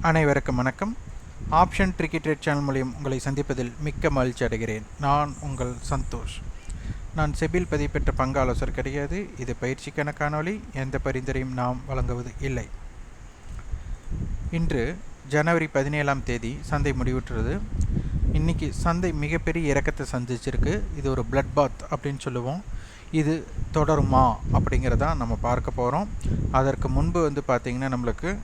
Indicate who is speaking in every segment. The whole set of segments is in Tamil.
Speaker 1: அனைவருக்கும் வணக்கம். ஆப்ஷன் கிரிக்கெட் சேனல் மூலியம் உங்களை சந்திப்பதில் மிக்க மகிழ்ச்சி அடைகிறேன். நான் உங்கள் சந்தோஷ். நான் செபில் பதிவு பெற்ற பங்கு கிடையாது. இது பயிற்சிக்கான காணொளி. எந்த பரிந்துரையும் நாம் வழங்குவது இல்லை. இன்று ஜனவரி பதினேழாம் தேதி சந்தை முடிவுற்றது. இன்றைக்கி சந்தை மிகப்பெரிய இறக்கத்தை சந்திச்சிருக்கு. இது ஒரு பிளட் பாத் அப்படின்னு சொல்லுவோம். இது தொடருமா அப்படிங்கிறதான் நம்ம பார்க்க போகிறோம் அதற்கு முன்பு வந்து பார்த்திங்கன்னா நம்மளுக்கு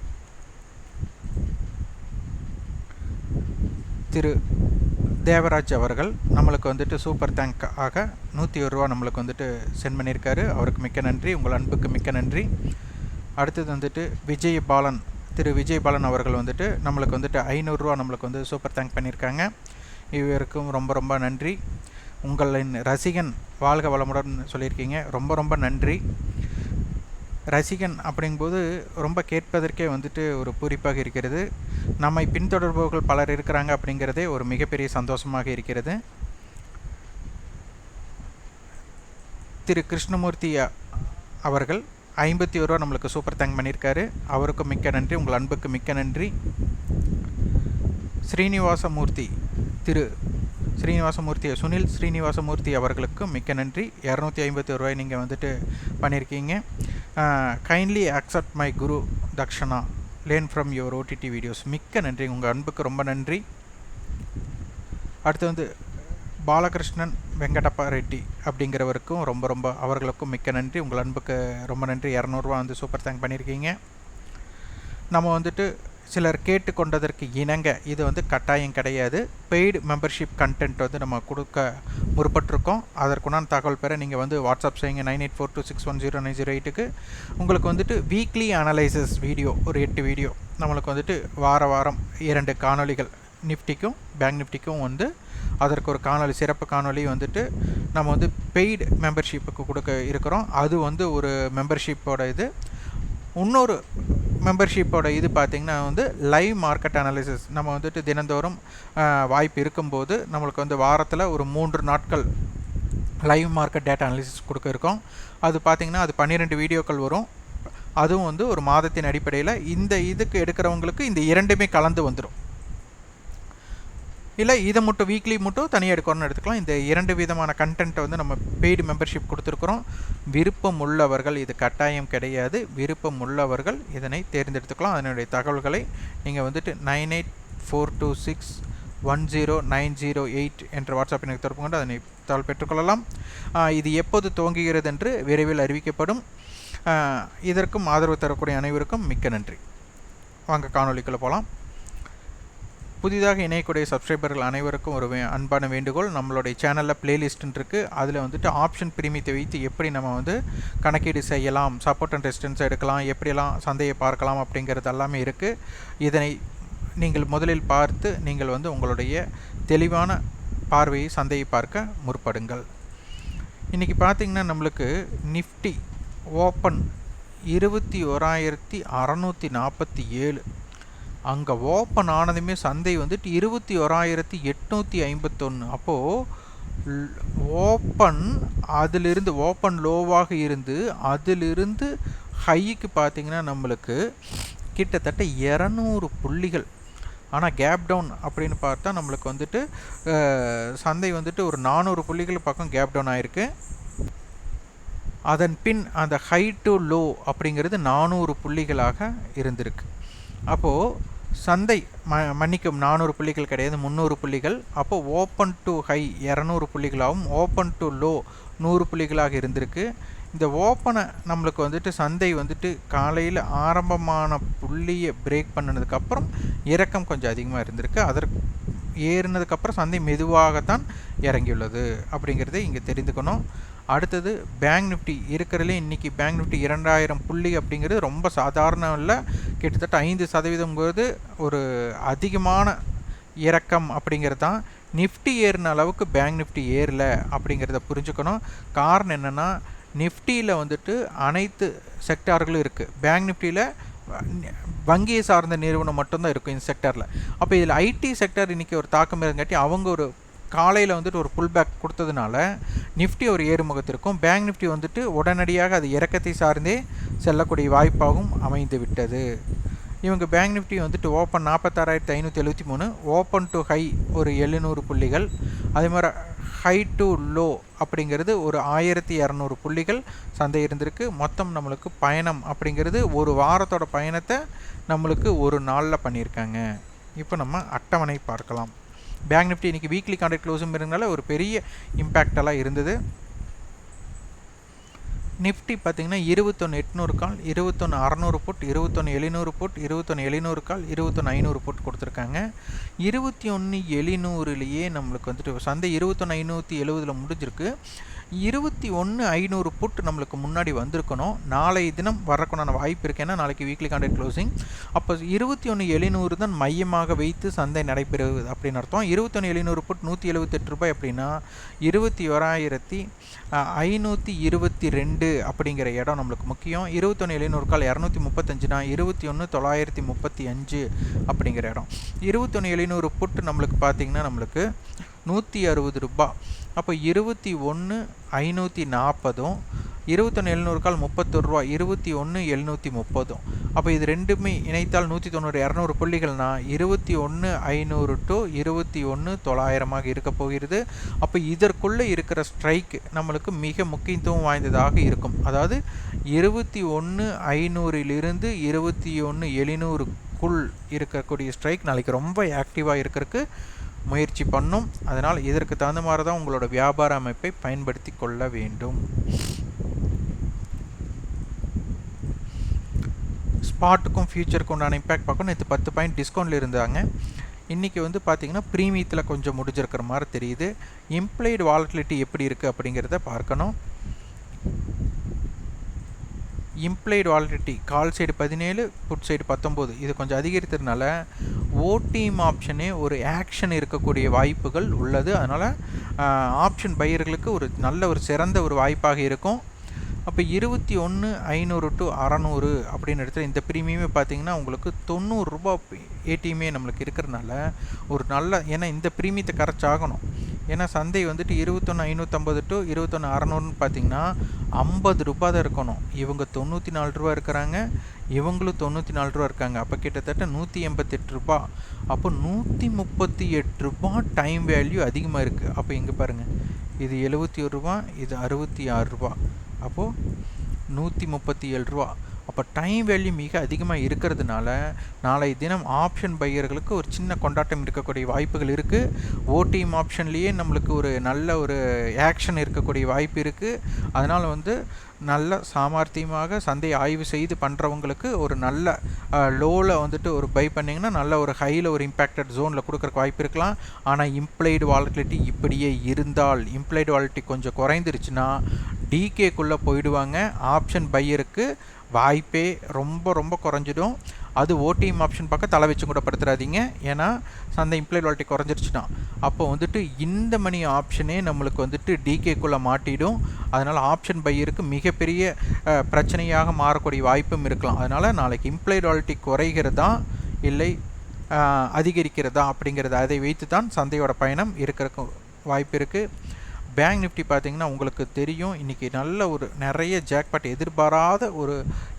Speaker 1: திரு தேவராஜ் அவர்கள் நம்மளுக்கு வந்துட்டு சூப்பர் தேங்க் ஆக நூற்றி ஒரு ரூபா நம்மளுக்கு வந்துட்டு சென்ட் பண்ணியிருக்காரு. அவருக்கு மிக்க நன்றி. உங்கள் அன்புக்கு மிக்க நன்றி. அடுத்தது வந்துட்டு விஜய் பாலன் திரு விஜய் பாலன் அவர்கள் வந்துட்டு நம்மளுக்கு வந்துட்டு ஐநூறுரூவா நம்மளுக்கு வந்து சூப்பர் தேங்க் பண்ணியிருக்காங்க. இவருக்கும் ரொம்ப ரொம்ப நன்றி. உங்களின் ரசிகன் வாழ்க வளமுடன் சொல்லியிருக்கீங்க. ரொம்ப ரொம்ப நன்றி. ரசிகன் அப்படிங்கும்போது ரொம்ப கேட்பதற்கே வந்துட்டு ஒரு பூரிப்பாக இருக்கிறது. நம்மை பின்தொடர்பவர்கள் பலர் இருக்கிறாங்க அப்படிங்கிறதே ஒரு மிகப்பெரிய சந்தோஷமாக இருக்கிறது. திரு கிருஷ்ணமூர்த்தி அவர்கள் ஐம்பத்தி ஒரு ரூபா நம்மளுக்கு சூப்பர் தேங்க் பண்ணியிருக்காரு. அவருக்கும் மிக்க நன்றி உங்கள் அன்புக்கு மிக்க நன்றி. ஸ்ரீனிவாசமூர்த்தி திரு ஸ்ரீனிவாசமூர்த்தி சுனில் ஸ்ரீனிவாசமூர்த்தி அவர்களுக்கும் மிக்க நன்றி. இரநூத்தி ஐம்பத்தி ஒரு ரூபாய் நீங்கள் வந்துட்டு பண்ணியிருக்கீங்க. Kindly accept my Guru Dakshana. Learn from your OTT videos மிக்க நன்றி. உங்கள் அன்புக்கு ரொம்ப நன்றி. அடுத்து வந்து பாலகிருஷ்ணன் வெங்கடப்பா ரெட்டி அப்படிங்கிறவருக்கும் ரொம்ப ரொம்ப அவர்களுக்கும் மிக்க நன்றி. உங்கள் அன்புக்கு ரொம்ப நன்றி. இரநூறுவா வந்து சூப்பர் தேங்க் பண்ணியிருக்கீங்க. நம்ம வந்துட்டு சிலர் கேட்டுக்கொண்டதற்கு இணங்க இது வந்து கட்டாயம் கிடையாது. பெய்டு மெம்பர்ஷிப் கண்டென்ட் வந்து நம்ம கொடுக்க முற்பட்டிருக்கோம் அதற்குண்டான தகவல் பெற நீங்கள் வந்து வாட்ஸ்அப் செய்யுங்க. Nine eight four two six one zero nine zero எயிட்டுக்கு. உங்களுக்கு வந்துட்டு வீக்லி அனலைசஸ் வீடியோ ஒரு எட்டு வீடியோ நம்மளுக்கு வந்துட்டு வார வாரம் இரண்டு காணொலிகள் நிஃப்டிக்கும் பேங்க் நிஃப்டிக்கும் வந்து அதற்கு ஒரு காணொலி சிறப்பு காணொலி வந்துட்டு நம்ம வந்து பெய்டு மெம்பர்ஷிப்புக்கு கொடுக்க இருக்கிறோம். அது வந்து ஒரு மெம்பர்ஷிப்போட இது. இன்னொரு மெம்பர்ஷிப்போட இது பார்த்திங்கன்னா வந்து லைவ் மார்க்கெட் அனாலிசிஸ் நம்ம வந்துட்டு தினந்தோறும் வாய்ப்பு இருக்கும்போது நம்மளுக்கு வந்து வாரத்தில் ஒரு மூன்று நாட்கள் லைவ் மார்க்கெட் டேட்டா அனாலிசிஸ் கொடுக்க இருக்கோம். அது பார்த்திங்கன்னா அது பன்னிரெண்டு வீடியோக்கள் வரும். அதுவும் வந்து ஒரு மாதத்தின் அடிப்படையில் இந்த இதுக்கு எடுக்கிறவங்களுக்கு இந்த இரண்டுமே கலந்து வந்துடும் இல்லை இதை மட்டும் வீக்லி மட்டும் தனியாக எடுக்கணும்னு எடுத்துக்கலாம். இந்த இரண்டு விதமான கண்டென்ட்டை வந்து நம்ம பெய்டு மெம்பர்ஷிப் கொடுத்துருக்குறோம். விருப்பம் உள்ளவர்கள் இது கட்டாயம் கிடையாது. விருப்பம் உள்ளவர்கள் இதனை தேர்ந்தெடுத்துக்கலாம். அதனுடைய தகவல்களை நீங்கள் வந்துட்டு nine eight four two six one zero nine zero eight என்ற வாட்ஸ்அப் எனக்கு தொடர்பு கொண்டு அதனை தகவல் பெற்றுக்கொள்ளலாம். இது எப்போது துவங்குகிறது என்று விரைவில் அறிவிக்கப்படும். இதற்கும் ஆதரவு தரக்கூடிய அனைவருக்கும் மிக்க நன்றி. வாங்க காணொலிக்குள்ளே போகலாம். புதிதாக இணையக்கூடிய சப்ஸ்கிரைபர்கள் அனைவருக்கும் ஒரு அன்பான வேண்டுகோள். நம்மளுடைய சேனலில் பிளேலிஸ்ட்னு இருக்குது அதில் வந்துட்டு ஆப்ஷன் பிரிமித்தை வைத்து எப்படி நம்ம வந்து கணக்கீடு செய்யலாம் சப்போர்ட் அண்ட் ரெசிஸ்டன்ஸ் எடுக்கலாம் எப்படியெல்லாம் சந்தையை பார்க்கலாம் அப்படிங்கிறது எல்லாமே இருக்குது இதனை நீங்கள் முதலில் பார்த்து நீங்கள் வந்து உங்களுடைய தெளிவான பார்வையை சந்தையை பார்க்க முற்படுங்கள். இன்றைக்கி பார்த்திங்கன்னா நம்மளுக்கு நிஃப்டி ஓப்பன் இருபத்தி ஓராயிரத்தி அறநூற்றி நாற்பத்தி ஏழு. அங்கே ஓப்பன் ஆனதுமே சந்தை வந்துட்டு இருபத்தி ஓராயிரத்தி எட்நூற்றி ஐம்பத்தொன்று அப்போது ஓப்பன் அதிலிருந்து ஓப்பன் லோவாக இருந்து அதிலிருந்து ஹைக்கு பார்த்திங்கன்னா நம்மளுக்கு கிட்டத்தட்ட இரநூறு புள்ளிகள். ஆனால் கேப் டவுன் அப்படின்னு பார்த்தா நம்மளுக்கு வந்துட்டு சந்தை வந்துட்டு ஒரு நானூறு புள்ளிகள் பக்கம் கேப் டவுன் ஆகிருக்கு அதன் பின் அந்த ஹை டு லோ அப்படிங்கிறது நானூறு புள்ளிகளாக இருந்திருக்கு. அப்போது சந்தை ம மன்னிக்கும் நானூறு புள்ளிகள் கிடையாது முந்நூறு புள்ளிகள். அப்போ ஓப்பன் டு ஹை இரநூறு புள்ளிகளாகவும் ஓப்பன் டு லோ நூறு புள்ளிகளாக இருந்திருக்கு. இந்த ஓப்பனை நம்மளுக்கு வந்துட்டு சந்தை வந்துட்டு காலையில் ஆரம்பமான புள்ளியை பிரேக் பண்ணினதுக்கப்புறம் இறக்கம் கொஞ்சம் அதிகமாக இருந்திருக்கு. அதற்கு ஏறினதுக்கப்புறம் சந்தை மெதுவாகத்தான் இறங்கியுள்ளது அப்படிங்கிறத இங்கே தெரிந்துக்கணும். அடுத்தது பேங்க் நிஃப்டி இருக்கிறதுலே இன்றைக்கி பேங்க் நிஃப்டி இரண்டாயிரம் புள்ளி அப்படிங்கிறது ரொம்ப சாதாரணம் இல்லை. கிட்டத்தட்ட ஐந்து சதவீதங்கிறது ஒரு அதிகமான இறக்கம் அப்படிங்கிறது தான். நிஃப்டி ஏறின அளவுக்கு பேங்க் நிஃப்டி ஏறல அப்படிங்கிறத புரிஞ்சுக்கணும். காரணம் என்னென்னா நிஃப்டியில் வந்துட்டு அனைத்து செக்டார்களும் இருக்குது பேங்க் நிஃப்டியில் வங்கியை சார்ந்த நிறுவனம் மட்டும்தான் இருக்கும் இந்த செக்டரில் அப்போ இதில் ஐடி செக்டர் இன்றைக்கி ஒரு தாக்கம் இருங்காட்டி அவங்க ஒரு காலையில் வந்துட்டு ஒரு புல் பேக் கொடுத்ததுனால நிஃப்டி ஒரு ஏறுமுகத்திற்கும் பேங்க் நிஃப்டி வந்துட்டு உடனடியாக அது இறக்கத்தை சார்ந்தே செல்லக்கூடிய வாய்ப்பாகவும் அமைந்து விட்டது. இவங்க பேங்க் நிஃப்டி வந்துட்டு ஓப்பன் நாற்பத்தாறாயிரத்தி ஐநூற்றி எழுபத்தி மூணு ஓப்பன் டு ஹை ஒரு எழுநூறு புள்ளிகள். அதே மாதிரி ஹை டு லோ அப்படிங்கிறது ஒரு ஆயிரத்தி இரநூறு புள்ளிகள் சந்தை இருந்திருக்கு. மொத்தம் நம்மளுக்கு பயணம் அப்படிங்கிறது ஒரு வாரத்தோட பயணத்தை நம்மளுக்கு ஒரு நாளில் பண்ணியிருக்காங்க. இப்போ நம்ம அட்டவணை பார்க்கலாம். பேங்க் நிஃப்டி இன்றைக்கி வீக்லி கான்ட்ராக்ட் க்ளோஸும் இருந்தனால ஒரு பெரிய இம்பேக்டெல்லாம் இருந்தது. நிஃப்டி பார்த்திங்கன்னா இருபத்தொன்று எட்நூறு கால் இருபத்தொன்று அறநூறு புட் இருபத்தொன்று எழுநூறு புட் இருபத்தொன்று எழுநூறு கால் இருபத்தொன்று ஐநூறு புட் கொடுத்துருக்காங்க. இருபத்தி ஒன்று எழுநூறுலேயே நம்மளுக்கு வந்துட்டு சந்தை இருபத்தொன்று ஐநூற்றி எழுபதில் முடிஞ்சிருக்கு. இருபத்தி ஒன்று ஐநூறு புட் நம்மளுக்கு முன்னாடி வந்திருக்கணும். நாளை தினம் வரக்குண்டான வாய்ப்பு இருக்கு. ஏன்னா நாளைக்கு வீக்லி காண்டெட் க்ளோசிங் அப்போ இருபத்தி ஒன்று எழுநூறு தான் மையமாக வைத்து சந்தை நடைபெறுவது அப்படின்னு அர்த்தம். இருபத்தொன்று எழுநூறு புட் நூற்றி எழுபத்தெட்டு ரூபாய் அப்படின்னா இருபத்தி ஓராயிரத்தி ஐநூற்றி இருபத்தி ரெண்டு அப்படிங்கிற இடம் நம்மளுக்கு முக்கியம். இருபத்தொன்று எழுநூறு கால் இரநூத்தி முப்பத்தஞ்சுனா இருபத்தி ஒன்று தொள்ளாயிரத்தி முப்பத்தி அஞ்சு அப்படிங்கிற இடம். இருபத்தொன்று எழுநூறு புட் நம்மளுக்கு பார்த்திங்கன்னா நம்மளுக்கு நூற்றி அறுபது ரூபா. அப்போ இருபத்தி ஒன்று ஐநூற்றி நாற்பதும் இருபத்தொன்று எழுநூறு கால் முப்பத்தொரு ரூபா இருபத்தி ஒன்று எழுநூற்றி முப்பதும். அப்போ இது ரெண்டுமே இணைத்தால் நூற்றி தொண்ணூறு இரநூறு புள்ளிகள்னா இருபத்தி ஒன்று ஐநூறு டு இருபத்தி ஒன்று தொள்ளாயிரமாக இருக்க போகிறது. அப்போ இதற்குள்ளே இருக்கிற ஸ்ட்ரைக் நம்மளுக்கு மிக முக்கியத்துவம் வாய்ந்ததாக இருக்கும். அதாவது இருபத்தி ஒன்று ஐநூறிலிருந்து இருபத்தி ஒன்று எழுநூறுக்குள் இருக்கக்கூடிய ஸ்ட்ரைக் நாளைக்கு ரொம்ப ஆக்டிவாக இருக்கிறதுக்கு முயற்சி பண்ணும். அதனால் இதற்கு தகுந்த மாதிரி தான் உங்களோட வியாபார அமைப்பை பயன்படுத்தி கொள்ள வேண்டும். ஸ்பாட்டுக்கும் ஃபியூச்சருக்கும் உண்டான இம்பேக்ட் பார்க்கணும். நேற்று பத்து பாயிண்ட் டிஸ்கவுண்டில் இருந்தாங்க. இன்றைக்கி வந்து பார்த்திங்கன்னா ப்ரீமியத்தில் கொஞ்சம் முடிஞ்சிருக்கிற மாதிரி தெரியுது. இம்ப்ளைடு வாலட்டிலிட்டி எப்படி இருக்குது அப்படிங்கிறத பார்க்கணும். இம்ப்ளைடு வாலட்டிலிட்டி கால் சைடு பதினேழு புட் சைடு பத்தொம்போது. இது கொஞ்சம் அதிகரித்ததுனால ஓடிஎம் ஆப்ஷனே ஒரு ஆக்ஷன் இருக்கக்கூடிய வாய்ப்புகள் உள்ளது. அதனால் ஆப்ஷன் பையர்களுக்கு ஒரு நல்ல ஒரு சிறந்த ஒரு வாய்ப்பாக இருக்கும். அப்போ இருபத்தி ஒன்று ஐநூறு டு அறநூறு அப்படின்னு எடுத்து இந்த ப்ரீமியமே பார்த்தீங்கன்னா உங்களுக்கு தொண்ணூறுரூபா ஏடிஎம்மே நம்மளுக்கு இருக்கிறனால ஒரு நல்ல ஏன்னா இந்த ப்ரீமியத்தை கரைச்சாகணும். ஏன்னா சந்தை வந்துட்டு இருபத்தொன்று ஐநூற்றம்பது டு இருபத்தொன்று அறநூறுன்னு பார்த்தீங்கன்னா ஐம்பது ரூபா தான் இருக்கணும். இவங்க தொண்ணூற்றி நாலு ரூபா இருக்கிறாங்க. இவங்களும் தொண்ணூற்றி நாலு ரூபா இருக்காங்க. அப்போ கிட்டத்தட்ட நூற்றி எண்பத்தெட்டு ரூபா. அப்போ நூற்றி முப்பத்தி எட்டு ரூபா டைம் வேல்யூ அதிகமாக இருக்குது அப்போ இங்கே பாருங்கள் இது எழுபத்தி ஒரு ரூபா இது அறுபத்தி ஆறு ரூபா. அப்போது நூற்றி முப்பத்தி ஏழு ரூபா. அப்போ டைம் வேல்யூ மிக அதிகமாக இருக்கிறதுனால நாளை தினம் ஆப்ஷன் பையர்களுக்கு ஒரு சின்ன கொண்டாட்டம் இருக்கக்கூடிய வாய்ப்புகள் இருக்குது ஓடிஎம் ஆப்ஷன்லேயே நம்மளுக்கு ஒரு நல்ல ஒரு ஆக்ஷன் இருக்கக்கூடிய வாய்ப்பு இருக்குது அதனால் வந்து நல்ல சாமர்த்தியமாக சந்தையை ஆய்வு செய்து பண்ணுறவங்களுக்கு ஒரு நல்ல லோவில் வந்துட்டு ஒரு பை பண்ணிங்கன்னா நல்ல ஒரு ஹையில் ஒரு இம்பேக்டட் ஜோனில் கொடுக்குறக்கு வாய்ப்பு இருக்கலாம். ஆனால் இம்ப்ளைடு வாலட்டிலிட்டி இப்படியே இருந்தால் இம்ப்ளைடு வாலிட்டி கொஞ்சம் குறைந்துருச்சுன்னா டிகேக்குள்ளே போயிடுவாங்க. ஆப்ஷன் பையருக்கு வாய்ப்பே ரொம்ப ரொம்ப குறைஞ்சிடும். அது ஓடிஎம் ஆப்ஷன் பக்கம் தலை வச்சும் கூட படுத்துறாதீங்க. ஏன்னா சந்தை இம்ப்ளாய் வாலிட்டி குறைஞ்சிருச்சுன்னா. அப்போ வந்துட்டு இந்த மணி ஆப்ஷனே நம்மளுக்கு வந்துட்டு டிகேக்குள்ளே மாட்டிடும். அதனால் ஆப்ஷன் பையருக்கு மிகப்பெரிய பிரச்சனையாக மாறக்கூடிய வாய்ப்பும் இருக்கலாம். அதனால் நாளைக்கு இம்ப்ளாய் வாலிட்டி குறைகிறதா இல்லை அதிகரிக்கிறதா அப்படிங்கிறத அதை வைத்து தான் சந்தையோட பயணம் இருக்கிறக்கும் வாய்ப்பு இருக்குது பேங்க் நிஃப்டி பார்த்தீங்கன்னா உங்களுக்கு தெரியும். இன்றைக்கி நல்ல ஒரு நிறைய ஜாக்பாட் எதிர்பாராத ஒரு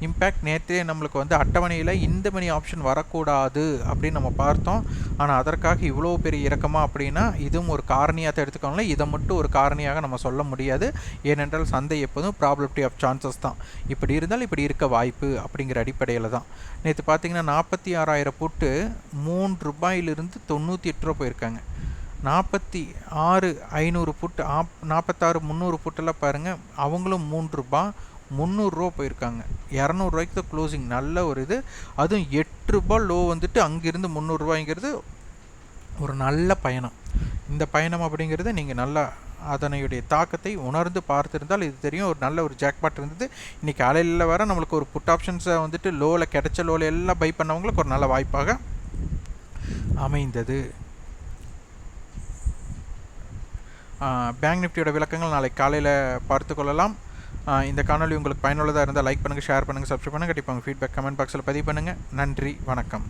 Speaker 1: இம்பேக்ட் நேற்றே நம்மளுக்கு வந்து அட்டவணையில் இந்த மணி ஆப்ஷன் வரக்கூடாது அப்படின்னு நம்ம பார்த்தோம். ஆனால் அதற்காக இவ்வளோ பெரிய இறக்கமா அப்படின்னா இதுவும் ஒரு காரணியாக தான் எடுத்துக்கோங்களேன். இதை மட்டும் ஒரு காரணியாக நம்ம சொல்ல முடியாது. ஏனென்றால் சந்தை எப்போதும் ப்ராபபிலிட்டி ஆஃப் சான்சஸ் தான். இப்படி இருந்தால் இப்படி இருக்க வாய்ப்பு அப்படிங்கிற அடிப்படையில் தான். நேற்று பார்த்தீங்கன்னா நாற்பத்தி ஆறாயிரம் புட்டு மூன்று ரூபாயிலிருந்து தொண்ணூற்றி எட்டு ரூபா போயிருக்காங்க. நாற்பத்தி ஆறு ஐநூறு புட்டு ஆப் நாற்பத்தாறு முந்நூறு புட்டெல்லாம் பாருங்கள் அவங்களும் மூன்று ரூபா முந்நூறுரூவா போயிருக்காங்க. இரநூறுவாய்க்கு தான் க்ளோசிங் நல்ல ஒரு இது. அதுவும் எட்டு ரூபா லோ வந்துட்டு அங்கேருந்து முந்நூறுரூவாய்ங்கிறது ஒரு நல்ல பயணம். இந்த பயணம் அப்படிங்கிறது நீங்கள் நல்லா அதனையுடைய தாக்கத்தை உணர்ந்து பார்த்துருந்தால் இது தெரியும். ஒரு நல்ல ஒரு ஜாக்பாட் இருந்தது. இன்றைக்கி அலையில் வர நம்மளுக்கு ஒரு புட் ஆப்ஷன்ஸை வந்துட்டு லோவில் கிடைச்ச லோவில் எல்லாம் பை பண்ணவங்களுக்கு ஒரு நல்ல வாய்ப்பாக அமைந்தது. பேங்க் நிஃப்டியோட விளக்கங்கள் நாளைக்கு காலையில் பார்த்துக்கொள்ளலாம் இந்த காணொலி உங்களுக்கு பயனுள்ளதாக இருந்தால் லைக் பண்ணுங்கள் ஷேர் பண்ணுங்கள் சப்ஸ்கிரைப் பண்ணுங்கள் கண்டிப்பாக உங்கள் ஃபீட்பேக் கமெண்ட் பாக்ஸில் பதிவு பண்ணுங்கள் நன்றி வணக்கம்.